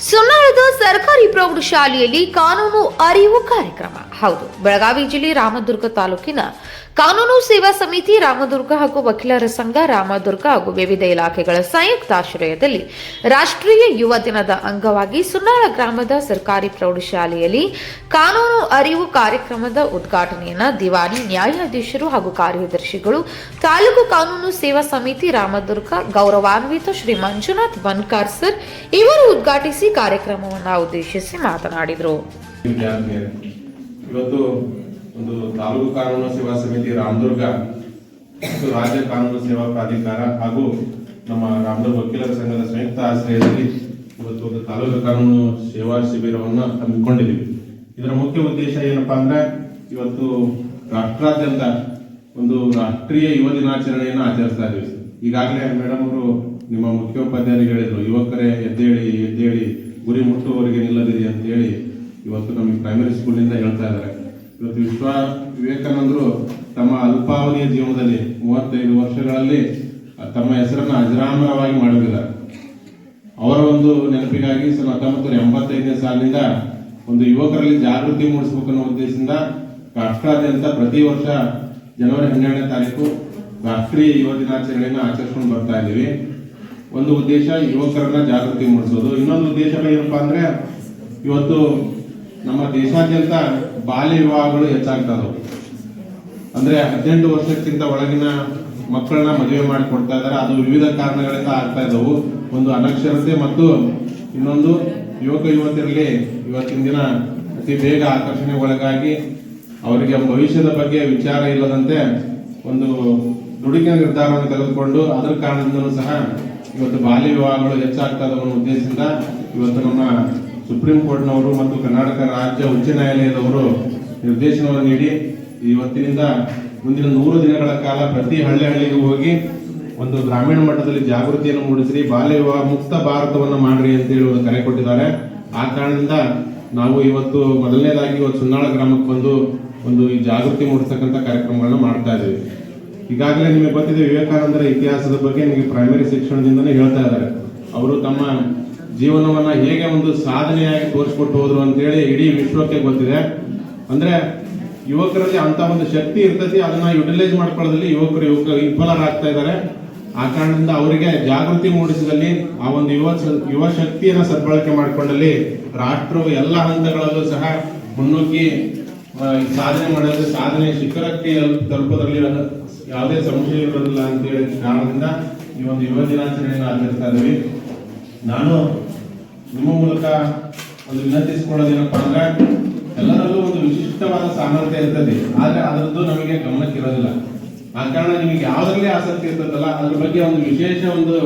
ಸುನ್ನಾಳದ ಸರ್ಕಾರಿ ಪ್ರೌಢಶಾಲೆಯಲ್ಲಿ ಕಾನೂನು ಅರಿವು ಕಾರ್ಯಕ್ರಮ. ಹೌದು ಬೆಳಗಾವಿ ಜಿಲ್ಲೆ ರಾಮದುರ್ಗ ತಾಲೂಕಿನ ಕಾನೂನು ಸೇವಾ ಸಮಿತಿ ರಾಮದುರ್ಗ ಹಾಗೂ ವಕೀಲರ ಸಂಘ ರಾಮದುರ್ಗ ಹಾಗೂ ವಿವಿಧ ಇಲಾಖೆಗಳ ಸಂಯುಕ್ತಾಶ್ರಯದಲ್ಲಿ ರಾಷ್ಟ್ರೀಯ ಯುವ ದಿನದ ಅಂಗವಾಗಿ ಸುನ್ನಾಳ ಗ್ರಾಮದ ಸರ್ಕಾರಿ ಪ್ರೌಢಶಾಲೆಯಲ್ಲಿ ಕಾನೂನು ಅರಿವು ಕಾರ್ಯಕ್ರಮದ ಉದ್ಘಾಟನೆಯನ್ನ ದಿವಾನಿ ನ್ಯಾಯಾಧೀಶರು ಹಾಗೂ ಕಾರ್ಯದರ್ಶಿಗಳು, ತಾಲೂಕು ಕಾನೂನು ಸೇವಾ ಸಮಿತಿ ರಾಮದುರ್ಗ, ಗೌರವಾನ್ವಿತ ಶ್ರೀ ಮಂಜುನಾಥ್ ಬನ್ಕಾರ್ ಸರ್ ಇವರು ಉದ್ಘಾಟಿಸಿ ಕಾರ್ಯಕ್ರಮವನ್ನು ಉದ್ದೇಶಿಸಿ ಮಾತನಾಡಿದರು. ಒಂದು ತಾಲೂಕು ಕಾನೂನು ಸೇವಾ ಸಮಿತಿ ರಾಮದುರ್ಗ, ಮತ್ತು ರಾಜ್ಯ ಕಾನೂನು ಸೇವಾ ಪ್ರಾಧಿಕಾರ ಹಾಗೂ ನಮ್ಮ ರಾಮದುರ್ಗ ವಕೀಲರ ಸಂಘದ ಸಂಯುಕ್ತ ಆಶ್ರಯದಲ್ಲಿ ಇವತ್ತು ಒಂದು ತಾಲೂಕು ಕಾನೂನು ಸೇವಾ ಶಿಬಿರವನ್ನು ಹಮ್ಮಿಕೊಂಡಿದ್ದೀವಿ. ಇದರ ಮುಖ್ಯ ಉದ್ದೇಶ ಏನಪ್ಪಾ ಅಂದ್ರೆ ಇವತ್ತು ರಾಷ್ಟ್ರಾದ್ಯಂತ ಒಂದು ರಾಷ್ಟ್ರೀಯ ಯುವ ದಿನಾಚರಣೆಯನ್ನು ಆಚರಿಸ್ತಾ ಇದ್ದೀವಿ. ಈಗಾಗಲೇ ಮೇಡಮ್ ಅವರು ನಿಮ್ಮ ಮುಖ್ಯೋಪಾಧ್ಯಾಯರಿಗೆ ಹೇಳಿದ್ರು, ಯುವಕರೇ, ಎದ್ದೇಳಿ ಎದ್ದೇಳಿ, ಗುರಿ ಮುಟ್ಟುವವರಿಗೆ ನಿಲ್ಲದಿರಿ ಅಂತ ಹೇಳಿ ಇವತ್ತು ನಮಗೆ ಪ್ರೈಮರಿ ಸ್ಕೂಲಿಂದ ಹೇಳ್ತಾ ಇದ್ದಾರೆ. ಇವತ್ತು ವಿಶ್ವ ವಿವೇಕಾನಂದರು ತಮ್ಮ ಅಲ್ಪಾವಧಿಯ ಜೀವನದಲ್ಲಿ ಮೂವತ್ತೈದು ವರ್ಷಗಳಲ್ಲಿ ತಮ್ಮ ಹೆಸರನ್ನು ಅಜರಾಮರವಾಗಿ ಮಾಡಿದ್ದಾರೆ. ಅವರ ಒಂದು ನೆನಪಿಗಾಗಿ ಸಾವಿರದ ಹತ್ತೊಂಬತ್ತು ಎಂಬತ್ತೈದನೇ ಸಾಲಿನಿಂದ ಒಂದು ಯುವಕರಲ್ಲಿ ಜಾಗೃತಿ ಮೂಡಿಸಬೇಕು ಅನ್ನೋ ಉದ್ದೇಶದಿಂದ ರಾಷ್ಟ್ರಾದ್ಯಂತ ಪ್ರತಿ ವರ್ಷ ಜನವರಿ ಹನ್ನೆರಡನೇ ತಾರೀಕು ರಾಷ್ಟ್ರೀಯ ಯುವ ದಿನಾಚರಣೆಯನ್ನು ಆಚರಿಸ್ಕೊಂಡು ಬರ್ತಾ ಇದ್ದೀವಿ. ಒಂದು ಉದ್ದೇಶ ಯುವಕರನ್ನ ಜಾಗೃತಿ ಮೂಡಿಸೋದು. ಇನ್ನೊಂದು ಉದ್ದೇಶ ಏನಪ್ಪಾ ಅಂದ್ರೆ ಇವತ್ತು ನಮ್ಮ ದೇಶಾದ್ಯಂತ ಬಾಲ್ಯ ವಿವಾಹಗಳು ಹೆಚ್ಚಾಗ್ತಾ ಇದಾವೆ ಅಂದ್ರೆ ಹದಿನೆಂಟು ವರ್ಷಕ್ಕಿಂತ ಒಳಗಿನ ಮಕ್ಕಳನ್ನ ಮದುವೆ ಮಾಡಿಕೊಡ್ತಾ ಇದ್ದಾರೆ. ಅದು ವಿವಿಧ ಕಾರಣಗಳಿಂದ ಆಗ್ತಾ ಇದ್ದವು. ಒಂದು ಅನಕ್ಷರತೆ ಮತ್ತು ಇನ್ನೊಂದು ಯುವಕ ಯುವತಿಯರಲ್ಲಿ ಇವತ್ತಿನ ದಿನ ಅತಿ ಬೇಗ ಆಕರ್ಷಣೆ ಒಳಗಾಗಿ ಅವರಿಗೆ ಭವಿಷ್ಯದ ಬಗ್ಗೆ ವಿಚಾರ ಇಲ್ಲದಂತೆ ಒಂದು ದುಡುಕಿನ ನಿರ್ಧಾರವನ್ನು ತೆಗೆದುಕೊಂಡು ಅದರ ಕಾರಣದಿಂದಲೂ ಸಹ ಇವತ್ತು ಬಾಲ್ಯ ವಿವಾಹಗಳು ಹೆಚ್ಚಾಗ್ತಾ ಅನ್ನೋ ಉದ್ದೇಶದಿಂದ ಇವತ್ತು ನಮ್ಮ ಸುಪ್ರೀಂ ಕೋರ್ಟ್ನವರು ಮತ್ತು ಕರ್ನಾಟಕ ರಾಜ್ಯ ಉಚ್ಚ ನ್ಯಾಯಾಲಯದವರು ನಿರ್ದೇಶನವನ್ನು ನೀಡಿ ಇವತ್ತಿನಿಂದ ಮುಂದಿನ ನೂರು ದಿನಗಳ ಕಾಲ ಪ್ರತಿ ಹಳ್ಳಿ ಹಳ್ಳಿಗೆ ಹೋಗಿ ಒಂದು ಗ್ರಾಮೀಣ ಮಟ್ಟದಲ್ಲಿ ಜಾಗೃತಿಯನ್ನು ಮೂಡಿಸಿ ಬಾಲ್ಯ ವಿವಾಹ ಮುಕ್ತ ಭಾರತವನ್ನು ಮಾಡ್ರಿ ಅಂತ ಹೇಳಿ ಒಂದು ಕರೆ ಕೊಟ್ಟಿದ್ದಾರೆ. ಆ ಕಾರಣದಿಂದ ನಾವು ಇವತ್ತು ಮೊದಲನೇದಾಗಿ ಇವತ್ತು ಸುನ್ನಾಳ ಗ್ರಾಮಕ್ಕೆ ಬಂದು ಒಂದು ಈ ಜಾಗೃತಿ ಮೂಡಿಸ್ತಕ್ಕಂಥ ಕಾರ್ಯಕ್ರಮಗಳನ್ನ ಮಾಡ್ತಾ ಇದ್ದೀವಿ. ಈಗಾಗಲೇ ನಿಮಗೆ ಗೊತ್ತಿದೆ ವಿವೇಕಾನಂದರ ಇತಿಹಾಸದ ಬಗ್ಗೆ ನಿಮಗೆ ಪ್ರೈಮರಿ ಶಿಕ್ಷಣದಿಂದಲೇ ಹೇಳ್ತಾ ಇದ್ದಾರೆ. ಅವರು ತಮ್ಮ ಜೀವನವನ್ನ ಹೇಗೆ ಒಂದು ಸಾಧನೆಯಾಗಿ ತೋರಿಸ್ಕೊಟ್ಟು ಹೋದ್ರು ಅಂತೇಳಿ ಇಡೀ ವಿಶ್ವಕ್ಕೆ ಗೊತ್ತಿದೆ. ಅಂದ್ರೆ ಯುವಕರಲ್ಲಿ ಅಂತ ಒಂದು ಶಕ್ತಿ ಇರ್ತೈತಿ, ಅದನ್ನ ಯುಟಿಲೈಸ್ ಮಾಡ್ಕೊಳ್ಳೋದ್ರಲ್ಲಿ ಯುವಕರು ಯುವಕ ವಿಫಲರಾಗ್ತಾ ಇದ್ದಾರೆ. ಆ ಕಾರಣದಿಂದ ಅವರಿಗೆ ಜಾಗೃತಿ ಮೂಡಿಸಿದಲ್ಲಿ ಆ ಒಂದು ಯುವ ಯುವ ಶಕ್ತಿಯನ್ನ ಸದ್ಬಳಕೆ ಮಾಡಿಕೊಂಡಲ್ಲಿ ರಾಷ್ಟ್ರವು ಎಲ್ಲ ಹಂತಗಳಲ್ಲೂ ಸಹ ಮುನ್ನುಗ್ಗಿ ಸಾಧನೆ ಮಾಡಲು ಸಾಧನೆ ಶಿಖರಕ್ಕೆ ತಲುಪೋದ್ರಲ್ಲಿ ಯಾವುದೇ ಸಂಶಯ ಇರೋದಿಲ್ಲ ಅಂತ ಹೇಳಿ ಕಾರಣದಿಂದ ಈ ಒಂದು ಯುವ ದಿನಾಚರಣೆಯನ್ನು ಆಚರಿಸ್ತಾ ಇದ್ದೀವಿ. ನಾನು ನಿಮ್ಮ ಮೂಲಕ ಒಂದು ವಿನಂತಿಸಿಕೊಳ್ಳೋದೇನಪ್ಪ ಅಂದ್ರೆ, ಎಲ್ಲರಲ್ಲೂ ಒಂದು ವಿಶಿಷ್ಟವಾದ ಸಾಮರ್ಥ್ಯ ಇರ್ತದೆ. ಆದ್ರೆ ಅದರದ್ದು ನಮಗೆ ಗಮನಕ್ಕೆ ಇರೋದಿಲ್ಲ ಆ ಕಾರಣ ನಿಮಗೆ ಯಾವುದರಲ್ಲಿ ಆಸಕ್ತಿ ಇರ್ತದಲ್ಲ, ಅದ್ರ ಬಗ್ಗೆ ಒಂದು ವಿಶೇಷ ಒಂದು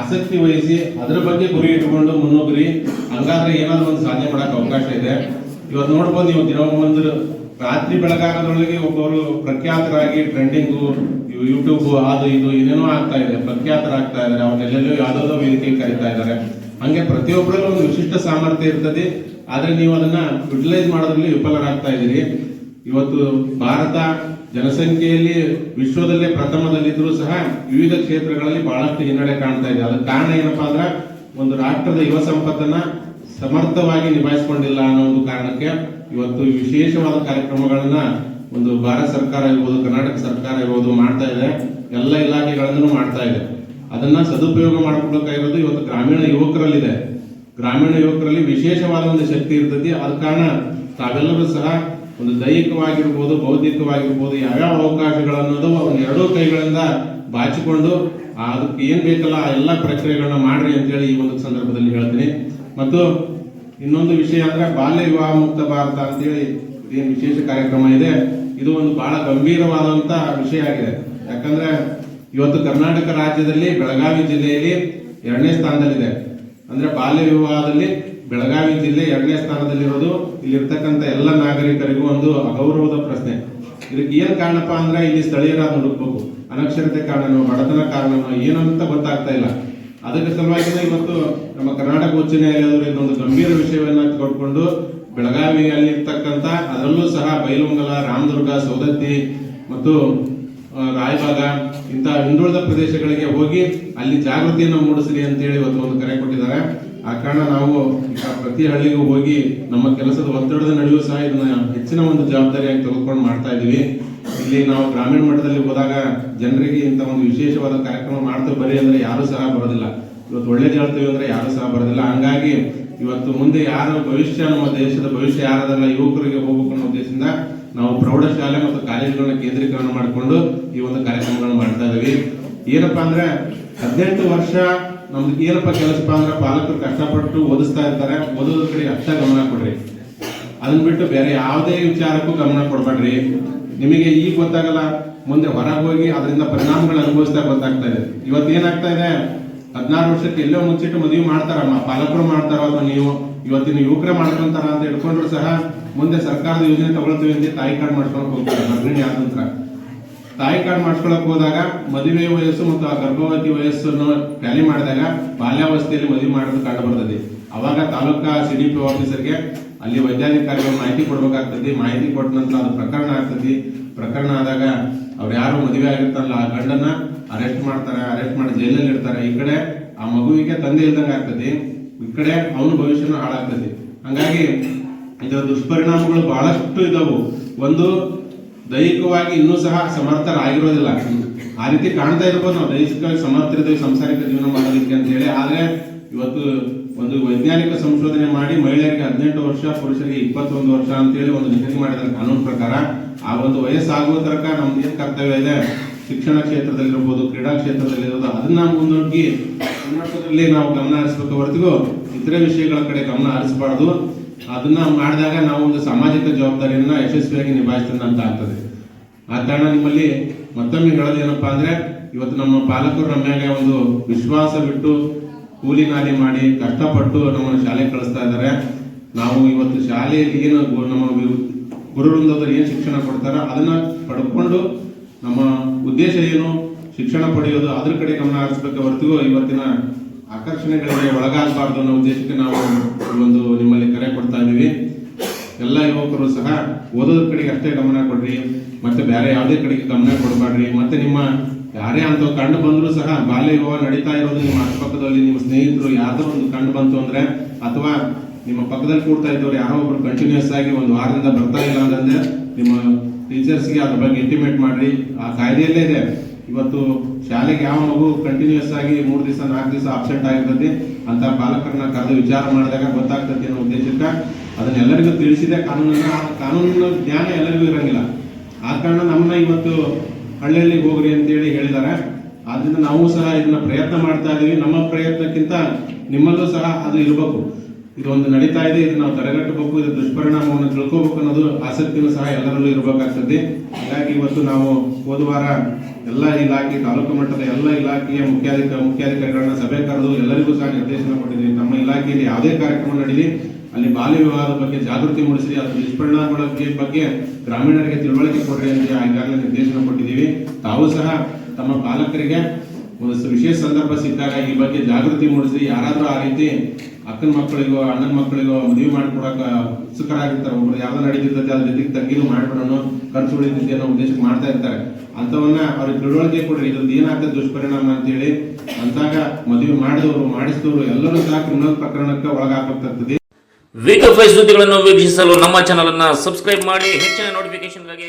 ಆಸಕ್ತಿ ವಹಿಸಿ ಅದರ ಬಗ್ಗೆ ಗುರಿ ಇಟ್ಕೊಂಡು ಮುನ್ನುಗ್ರಿ. ಹಂಗಾದ್ರೆ ಏನಾದ್ರು ಒಂದು ಸಾಧನೆ ಮಾಡಕ್ ಅವಕಾಶ ಇದೆ. ಇವತ್ತು ನೋಡ್ಬೋದು ನೀವು ದಿನ ಒಂದು ರಾತ್ರಿ ಬೆಳಗಾಗೋದ್ರೊಳಗೆ ಒಬ್ಬರು ಪ್ರಖ್ಯಾತರಾಗಿ ಟ್ರೆಂಡಿಂಗು, ಯೂಟ್ಯೂಬ್, ಅದು ಇದು ಏನೇನೋ ಆಗ್ತಾ ಇದೆ, ಪ್ರಖ್ಯಾತರಾಗ್ತಾ ಇದ್ದಾರೆ. ಅವ್ರನ್ನೆಲ್ಲೆಲ್ಲೋ ಯಾವ್ದೋ ವೇದಿಕೆ ಕರೀತಾ ಇದ್ದಾರೆ. ಹಂಗೆ ಪ್ರತಿಯೊಬ್ಬರಲ್ಲೂ ಒಂದು ವಿಶಿಷ್ಟ ಸಾಮರ್ಥ್ಯ ಇರ್ತದೆ. ಆದರೆ ನೀವು ಅದನ್ನ ಯುಟಿಲೈಸ್ ಮಾಡೋದ್ರಲ್ಲಿ ವಿಫಲರಾಗ್ತಾ ಇದ್ದೀರಿ. ಇವತ್ತು ಭಾರತ ಜನಸಂಖ್ಯೆಯಲ್ಲಿ ವಿಶ್ವದಲ್ಲೇ ಪ್ರಥಮದಲ್ಲಿದ್ದರೂ ಸಹ ವಿವಿಧ ಕ್ಷೇತ್ರಗಳಲ್ಲಿ ಬಹಳಷ್ಟು ಹಿನ್ನಡೆ ಕಾಣ್ತಾ ಇದೆ. ಅದಕ್ಕೆ ಕಾರಣ ಏನಪ್ಪಾ ಅಂದ್ರೆ ಒಂದು ರಾಷ್ಟ್ರದ ಯುವ ಸಂಪತ್ತನ್ನ ಸಮರ್ಥವಾಗಿ ನಿಭಾಯಿಸಿಕೊಂಡಿಲ್ಲ ಅನ್ನೋ ಒಂದು ಕಾರಣಕ್ಕೆ ಇವತ್ತು ವಿಶೇಷವಾದ ಕಾರ್ಯಕ್ರಮಗಳನ್ನ ಒಂದು ಭಾರತ ಸರ್ಕಾರ ಇರ್ಬೋದು, ಕರ್ನಾಟಕ ಸರ್ಕಾರ ಇರ್ಬೋದು ಮಾಡ್ತಾ ಇದೆ. ಎಲ್ಲ ಇಲಾಖೆಗಳನ್ನು ಮಾಡ್ತಾ ಇದೆ. ಅದನ್ನ ಸದುಪಯೋಗ ಮಾಡ್ಕೊಳ್ಬೇಕಾಗಿರೋದು ಇವತ್ತು ಗ್ರಾಮೀಣ ಯುವಕರಲ್ಲಿದೆ. ಗ್ರಾಮೀಣ ಯುವಕರಲ್ಲಿ ವಿಶೇಷವಾದ ಒಂದು ಶಕ್ತಿ ಇರ್ತೈತಿ. ಆದ ಕಾರಣ ತಾವೆಲ್ಲರೂ ಸಹ ಒಂದು ದೈಹಿಕವಾಗಿರ್ಬೋದು, ಬೌದ್ಧಿಕವಾಗಿರ್ಬೋದು, ಯಾವ್ಯಾವ ಅವಕಾಶಗಳನ್ನೋದು ಅವನ್ನ ಎರಡೂ ಕೈಗಳಿಂದ ಬಾಚಿಕೊಂಡು ಅದಕ್ಕೆ ಏನ್ ಬೇಕಲ್ಲ ಆ ಎಲ್ಲ ಪ್ರಕ್ರಿಯೆಗಳನ್ನ ಮಾಡ್ರಿ ಅಂತೇಳಿ ಈ ಒಂದು ಸಂದರ್ಭದಲ್ಲಿ ಹೇಳ್ತೀನಿ. ಮತ್ತು ಇನ್ನೊಂದು ವಿಷಯ ಅಂದ್ರೆ ಬಾಲ್ಯ ವಿವಾಹ ಮುಕ್ತ ಭಾರತ ಅಂತೇಳಿ ಏನು ವಿಶೇಷ ಕಾರ್ಯಕ್ರಮ ಇದೆ. ಇದು ಒಂದು ಬಹಳ ಗಂಭೀರವಾದಂತ ವಿಷಯ ಆಗಿದೆ. ಯಾಕಂದ್ರೆ ಇವತ್ತು ಕರ್ನಾಟಕ ರಾಜ್ಯದಲ್ಲಿ ಬೆಳಗಾವಿ ಜಿಲ್ಲೆಯಲ್ಲಿ ಎರಡನೇ ಸ್ಥಾನದಲ್ಲಿದೆ. ಅಂದ್ರೆ ಬಾಲ್ಯ ವಿವಾಹದಲ್ಲಿ ಬೆಳಗಾವಿ ಜಿಲ್ಲೆ ಎರಡನೇ ಸ್ಥಾನದಲ್ಲಿರೋದು, ಇಲ್ಲಿರ್ತಕ್ಕಂಥ ಎಲ್ಲ ನಾಗರಿಕರಿಗೂ ಒಂದು ಅಗೌರವದ ಪ್ರಶ್ನೆ. ಇದಕ್ಕೆ ಏನ್ ಕಾರಣಪ್ಪ ಅಂದ್ರೆ ಇಲ್ಲಿ ಸ್ಥಳೀಯರಾದ ಹುಡುಕ್ಬೇಕು. ಅನಕ್ಷರತೆ ಕಾರಣನೋ ಬಡತನ ಕಾರಣನೋ ಏನೋ ಅಂತ ಗೊತ್ತಾಗ್ತಾ ಇಲ್ಲ. ಅದಕ್ಕೆ ಸಲುವಾಗಿ ಇವತ್ತು ನಮ್ಮ ಕರ್ನಾಟಕ ಉಚ್ಚ ನ್ಯಾಯಾಲಯದವರು ಇದೊಂದು ಗಂಭೀರ ವಿಷಯವನ್ನ ಕೊಟ್ಕೊಂಡು ಬೆಳಗಾವಿಯಲ್ಲಿರ್ತಕ್ಕಂಥ, ಅದರಲ್ಲೂ ಸಹ ಬೈಲುಂಗಲ ರಾಮದುರ್ಗ, ಸೌದತ್ತಿ ಮತ್ತು ರಾಯಬಾಗ, ಇಂಥ ಹಿಂದುಳಿದ ಪ್ರದೇಶಗಳಿಗೆ ಹೋಗಿ ಅಲ್ಲಿ ಜಾಗೃತಿಯನ್ನು ಮೂಡಿಸಲಿ ಅಂತೇಳಿ ಇವತ್ತು ಒಂದು ಕರೆ ಕೊಟ್ಟಿದ್ದಾರೆ. ಆ ಕಾರಣ ನಾವು ಪ್ರತಿ ಹಳ್ಳಿಗೂ ಹೋಗಿ ನಮ್ಮ ಕೆಲಸದ ಒತ್ತಡದ ನಡುವೆ ಸಹ ಇದನ್ನ ಹೆಚ್ಚಿನ ಒಂದು ಜವಾಬ್ದಾರಿಯಾಗಿ ತೆಗೆದುಕೊಂಡು ಮಾಡ್ತಾ ಇದ್ದೀವಿ ಇಲ್ಲಿ ನಾವು ಗ್ರಾಮೀಣ ಮಟ್ಟದಲ್ಲಿ ಹೋದಾಗ ಜನರಿಗೆ ಇಂಥ ಒಂದು ವಿಶೇಷವಾದ ಕಾರ್ಯಕ್ರಮ ಮಾಡ್ತೇವೆ ಬರೀ ಅಂದ್ರೆ ಯಾರು ಸಹ ಬರೋದಿಲ್ಲ. ಇವತ್ತು ಒಳ್ಳೇದು ಹೇಳ್ತೇವೆ ಅಂದ್ರೆ ಯಾರು ಸಹ ಬರೋದಿಲ್ಲ. ಹಂಗಾಗಿ ಇವತ್ತು ಮುಂದೆ ಯಾರ ಭವಿಷ್ಯ, ನಮ್ಮ ದೇಶದ ಭವಿಷ್ಯ ಯಾರದಲ್ಲ ಯುವಕರಿಗೆ ಹೋಗಬೇಕು ಅನ್ನೋ ಉದ್ದೇಶದಿಂದ ನಾವು ಪ್ರೌಢಶಾಲೆ ಮತ್ತು ಕಾಲೇಜುಗಳನ್ನ ಕೇಂದ್ರೀಕರಣ ಮಾಡಿಕೊಂಡು ಈ ಒಂದು ಕಾರ್ಯಕ್ರಮಗಳನ್ನ ಮಾಡ್ತಾ ಇದ್ದೀವಿ. ಏನಪ್ಪ ಅಂದ್ರೆ ಹದಿನೆಂಟು ವರ್ಷ ನಮ್ದು ಏನಪ್ಪ ಕೆಲಸಪ್ಪ ಅಂದ್ರೆ ಪಾಲಕರು ಕಷ್ಟಪಟ್ಟು ಓದಿಸ್ತಾ ಇರ್ತಾರೆ. ಓದೋದ್ರ ಕಡೆ ಅಷ್ಟೇ ಗಮನ ಕೊಡ್ರಿ. ಅದನ್ನ ಬಿಟ್ಟು ಬೇರೆ ಯಾವುದೇ ವಿಚಾರಕ್ಕೂ ಗಮನ ಕೊಡ್ಬೇಡ್ರಿ. ನಿಮಗೆ ಈಗ ಗೊತ್ತಾಗಲ್ಲ, ಮುಂದೆ ಹೊರಗೆ ಹೋಗಿ ಅದರಿಂದ ಪರಿಣಾಮಗಳು ಅನುಭವಿಸ್ತಾ ಗೊತ್ತಾಗ್ತಾ ಇದೆ. ಇವತ್ತು ಏನಾಗ್ತಾ ಇದೆ? ಹದಿನಾರು ವರ್ಷಕ್ಕೆ ಎಲ್ಲೋ ಮುಂಚಿಟ್ಟು ಮದುವೆ ಮಾಡ್ತಾರಮ್ಮ ಪಾಲಕರು ಮಾಡ್ತಾರ ಅಥವಾ ನೀವು? ಇವತ್ತಿನ ಯುವಕರೇ ಮಾಡ್ಕೊಂತಾರ ಅಂತ ಹಿಡ್ಕೊಂಡ್ರು ಸಹ ಮುಂದೆ ಸರ್ಕಾರದ ಯೋಜನೆ ತಗೊಳ್ತೀವಿ ಅಂತ ತಾಯಿ ಕಾರ್ಡ್ ಮಾಡ್ಕೊಂಡು ಹೋಗ್ತಾರೆ. ಗರ್ಭಿಣಿ ಆದ ತಾಯಿ ಕಾರ್ಡ್ ಮಾಡಿಸ್ಕೊಳಕ್ ಹೋದಾಗ ಮದುವೆ ವಯಸ್ಸು ಮತ್ತು ಆ ಗರ್ಭವತಿ ವಯಸ್ಸನ್ನು ಟ್ಯಾಲಿ ಮಾಡಿದಾಗ ಬಾಲ್ಯಾವಸ್ಥೆಯಲ್ಲಿ ಮದುವೆ ಮಾಡೋದು ಕಂಡು ಬರ್ತದೆ. ಅವಾಗ ತಾಲೂಕಾ ಸಿ ಡಿ ಪಿ ಆಫೀಸರ್ಗೆ ಅಲ್ಲಿ ವೈದ್ಯಾಧಿಕಾರಿಗಳು ಮಾಹಿತಿ ಕೊಡಬೇಕಾಗ್ತದೆ. ಮಾಹಿತಿ ಕೊಟ್ಟ ನಂತರ ಅದು ಪ್ರಕರಣ ಆಗ್ತದೆ. ಪ್ರಕರಣ ಆದಾಗ ಅವ್ರು ಯಾರು ಮದುವೆ ಆಗಿರ್ತಾರಲ್ಲ, ಆ ಗಂಡನ್ನ ಅರೆಸ್ಟ್ ಮಾಡ್ತಾರೆ ಅರೆಸ್ಟ್ ಮಾಡಿ ಜೈಲಲ್ಲಿ ಇಡ್ತಾರೆ. ಈ ಕಡೆ ಆ ಮಗುವಿಗೆ ತಂದೆ ಇಲ್ದಂಗೆ ಆಗ್ತದೆ. ಈ ಕಡೆ ಅವನ ಭವಿಷ್ಯನೂ ಹಾಳಾಗ್ತದೆ. ಹಂಗಾಗಿ ಇದರ ದುಷ್ಪರಿಣಾಮಗಳು ಬಹಳಷ್ಟು ಇದಾವು. ಒಂದು ದೈಹಿಕವಾಗಿ ಇನ್ನೂ ಸಹ ಸಮರ್ಥರಾಗಿರೋದಿಲ್ಲ. ಆ ರೀತಿ ಕಾಣ್ತಾ ಇರ್ಬೋದು ನಾವು. ದೈಹಿಕವಾಗಿ ಸಮರ್ಥರಿದ್ದೇವೆ, ಸಂಸಾರಿಕ ಜೀವನ ಮಾಡೋದಕ್ಕೆ ಅಂತ ಹೇಳಿ. ಆದ್ರೆ ಇವತ್ತು ಒಂದು ವೈಜ್ಞಾನಿಕ ಸಂಶೋಧನೆ ಮಾಡಿ ಮಹಿಳೆಯರಿಗೆ ಹದಿನೆಂಟು ವರ್ಷ, ಪುರುಷರಿಗೆ ಇಪ್ಪತ್ತೊಂದು ವರ್ಷ ಅಂತೇಳಿ ಒಂದು ನಿಗದಿ ಮಾಡಿದ ಕಾನೂನು ಪ್ರಕಾರ ಆ ಒಂದು ವಯಸ್ಸಾಗುವ ತನಕ ನಮ್ದು ಏನು ಕರ್ತವ್ಯ ಇದೆ? ಶಿಕ್ಷಣ ಕ್ಷೇತ್ರದಲ್ಲಿರ್ಬೋದು, ಕ್ರೀಡಾ ಕ್ಷೇತ್ರದಲ್ಲಿರ್ಬೋದು, ಅದನ್ನ ಮುನ್ನುಗ್ಗಿ ಕರ್ನಾಟಕದಲ್ಲಿ ನಾವು ಗಮನ ಹರಿಸಬೇಕು ಹೊರತಿಗೂ ಇತರೆ ವಿಷಯಗಳ ಕಡೆ ಗಮನ ಹರಿಸಬಾರ್ದು. ಅದನ್ನ ಮಾಡಿದಾಗ ನಾವು ಒಂದು ಸಾಮಾಜಿಕ ಜವಾಬ್ದಾರಿಯನ್ನ ಯಶಸ್ವಿಯಾಗಿ ನಿಭಾಯಿಸ್ತಂತ ಆಗ್ತದೆ ಆ ಕಾರಣ ನಿಮ್ಮಲ್ಲಿ ಮತ್ತೊಮ್ಮೆ ಹೇಳೋದೇನಪ್ಪಾ ಅಂದ್ರೆ, ಇವತ್ತು ನಮ್ಮ ಪಾಲಕರು ನಮ್ಮ ಮೇಲೆ ಒಂದು ವಿಶ್ವಾಸ ಬಿಟ್ಟು ಕೂಲಿ ನಾಲಿ ಮಾಡಿ ಕಷ್ಟಪಟ್ಟು ನಮ್ಮನ್ನು ಶಾಲೆಗೆ ಕಳಿಸ್ತಾ ಇದ್ದಾರೆ. ನಾವು ಇವತ್ತು ಶಾಲೆಯಲ್ಲಿ ಏನು ನಮ್ಮ ಗುರುವೃಂದವರು ಏನು ಶಿಕ್ಷಣ ಕೊಡ್ತಾರೋ ಅದನ್ನ ಪಡ್ಕೊಂಡು ನಮ್ಮ ಉದ್ದೇಶ ಏನು, ಶಿಕ್ಷಣ ಪಡೆಯೋದು ಅದ್ರ ಕಡೆ ಗಮನ ಹರಿಸ್ಬೇಕು ಹೊರತು ಇವತ್ತಿನ ಆಕರ್ಷಣೆಗಳಿಗೆ ಒಳಗಾಗಬಾರ್ದು ಅನ್ನೋ ಉದ್ದೇಶಕ್ಕೆ ನಾವು ಒಂದು ನಿಮ್ಮಲ್ಲಿ ಕರೆ ಕೊಡ್ತಾ ಇದ್ದೀವಿ. ಎಲ್ಲ ಯುವಕರು ಸಹ ಓದೋದ್ರ ಕಡೆಗೆ ಅಷ್ಟೇ ಗಮನ ಕೊಡ್ರಿ, ಮತ್ತೆ ಬೇರೆ ಯಾವುದೇ ಕಡೆಗೆ ಗಮನ ಕೊಡಬೇಡ್ರಿ ಮತ್ತೆ ನಿಮ್ಮ ಯಾರೇ ಅಂತ ಕಂಡು ಬಂದರೂ ಸಹ ಬಾಲ್ಯ ವಿವಾಹ ನಡೀತಾ ಇರೋದು ನಿಮ್ಮ ಅಕ್ಕಪಕ್ಕದಲ್ಲಿ ನಿಮ್ಮ ಸ್ನೇಹಿತರು ಯಾವುದೋ ಒಂದು ಕಂಡು ಬಂತು ಅಂದ್ರೆ, ಅಥವಾ ನಿಮ್ಮ ಪಕ್ಕದಲ್ಲಿ ಕೂಡ್ತಾ ಇದ್ದವ್ರು ಯಾರೋ ಒಬ್ರು ಕಂಟಿನ್ಯೂಸ್ ಆಗಿ ಒಂದು ವಾರದಿಂದ ಬರ್ತಾ ಇಲ್ಲ ಅಂತಂದ್ರೆ ನಿಮ್ಮ ಟೀಚರ್ಸ್ಗೆ ಅದ್ರ ಬಗ್ಗೆ ಇಂಟಿಮೇಟ್ ಮಾಡ್ರಿ. ಆ ಕಾಯ್ದೆಯಲ್ಲೇ ಇದೆ. ಇವತ್ತು ಶಾಲೆಗೆ ಯಾವ ಮಗು ಕಂಟಿನ್ಯೂಸ್ ಆಗಿ ಮೂರು ದಿವಸ, ನಾಲ್ಕು ದಿವಸ ಅಬ್ಸೆಂಟ್ ಆಗಿರ್ತದೆ ಅಂತ ಪಾಲಕರನ್ನ ಕರೆದು ವಿಚಾರ ಮಾಡಿದಾಗ ಗೊತ್ತಾಗ್ತದೆ ಅನ್ನೋ ಉದ್ದೇಶಕ್ಕೆ ಅದನ್ನೆಲ್ಲರಿಗೂ ತಿಳಿಸಿದೆ. ಕಾನೂನನ್ನ ಕಾನೂನಿನ ಜ್ಞಾನ ಎಲ್ಲರಿಗೂ ಇರಂಗಿಲ್ಲ. ಆ ಕಾರಣ ನಮ್ಮನ್ನ ಇವತ್ತು ಹಳ್ಳಿಯಲ್ಲಿ ಹೋಗ್ರಿ ಅಂತೇಳಿ ಹೇಳಿದ್ದಾರೆ. ಆದ್ರಿಂದ ನಾವು ಸಹ ಇದನ್ನ ಪ್ರಯತ್ನ ಮಾಡ್ತಾ ಇದೀವಿ. ನಮ್ಮ ಪ್ರಯತ್ನಕ್ಕಿಂತ ನಿಮ್ಮಲ್ಲೂ ಸಹ ಅದು ಇರಬೇಕು. ಇದೊಂದು ನಡೀತಾ ಇದೆ, ಇದನ್ನ ನಾವು ತಡೆಗಟ್ಟಬೇಕು ಇದರ ದುಷ್ಪರಿಣಾಮವನ್ನು ತಿಳ್ಕೋಬೇಕು ಅನ್ನೋದು ಆಸಕ್ತಿನೂ ಸಹ ಎಲ್ಲರಲ್ಲೂ ಇರಬೇಕಾಗ್ತದೆ. ಹಾಗಾಗಿ ಇವತ್ತು ನಾವು ಹೋದ ವಾರ ಎಲ್ಲ ಇಲಾಖೆ, ತಾಲೂಕು ಮಟ್ಟದ ಎಲ್ಲ ಇಲಾಖೆಯ ಮುಖ್ಯಾಧಿಕ, ಮುಖ್ಯಾಧಿಕಾರಿಗಳನ್ನ ಸಭೆ ಕರೆದು ಎಲ್ಲರಿಗೂ ಸಹ ನಿರ್ದೇಶನ ಕೊಟ್ಟಿದ್ದೀವಿ ನಮ್ಮ ಇಲಾಖೆಯಲ್ಲಿ ಯಾವುದೇ ಕಾರ್ಯಕ್ರಮ ನಡೀಲಿ, ಅಲ್ಲಿ ಬಾಲ್ಯ ವಿವಾಹದ ಬಗ್ಗೆ ಜಾಗೃತಿ ಮೂಡಿಸಿ ಅದರ ದುಷ್ಪರಿಣಾಮಗಳ ಬಗ್ಗೆ- ಬಗ್ಗೆ ಗ್ರಾಮೀಣರಿಗೆ ತಿಳುವಳಿಕೆ ಕೊಡ್ರಿ ಅಂತ ಈಗಾಗಲೇ ನಿರ್ದೇಶನ ಕೊಟ್ಟಿದ್ದೀವಿ. ತಾವು ಸಹ ತಮ್ಮ ಪಾಲಕರಿಗೆ ಒಂದು ವಿಶೇಷ ಸಂದರ್ಭ ಸಿಕ್ಕಾಗ ಈ ಬಗ್ಗೆ ಜಾಗೃತಿ ಮೂಡಿಸಿ ಯಾರಾದರೂ ಆ ರೀತಿ ಅಕ್ಕನ ಮಕ್ಕಳಿಗೋ, ಅಣ್ಣನ ಮಕ್ಕಳಿಗೋ ಮದುವೆ ಮಾಡಿಕೊಡಕ ಉತ್ಸುಕರಾಗಿರ್ತಾರೆ. ಒಬ್ಬರು ಯಾವ್ದೋ ನಡೀತಿರ್ತದೆ ಅದ್ರ ಜೊತೆಗೆ ತಂಗಿನೂ ಮಾಡ್ಬಿಡೋಣ, ಖರ್ಚು ಉಳಿತೈತಿ ಅನ್ನೋ ಉದ್ದೇಶಕ್ಕೆ ಮಾಡ್ತಾ ಇರ್ತಾರೆ. ಅಂಥವನ್ನ ಅವ್ರಿಗೆ ತಿಳುವಳಿಕೆ ಕೊಡ್ರಿ. ಇದ್ರದ್ದು ಏನಾಗ್ತದೆ ದುಷ್ಪರಿಣಾಮ ಅಂತೇಳಿ ಅಂತಾಗ ಮದುವೆ ಮಾಡಿದವರು ಮಾಡಿಸಿದವರು ಎಲ್ಲರೂ ಸಹ ಕ್ರಿಮಿನಲ್ ಪ್ರಕರಣಕ್ಕೆ ಒಳಗಾಗಬೇಕಾಗ್ತದೆ. ವೀಕ್ ಫೈವ್ ಸುದ್ದಿಗಳನ್ನು ವೀಕ್ಷಿಸಲು ನಮ್ಮ ಚಾನಲ್ ಅನ್ನು ಸಬ್ಸ್ಕ್ರೈಬ್ ಮಾಡಿ, ಹೆಚ್ಚಿನ ನೋಟಿಫಿಕೇಶನ್ಗಾಗಿ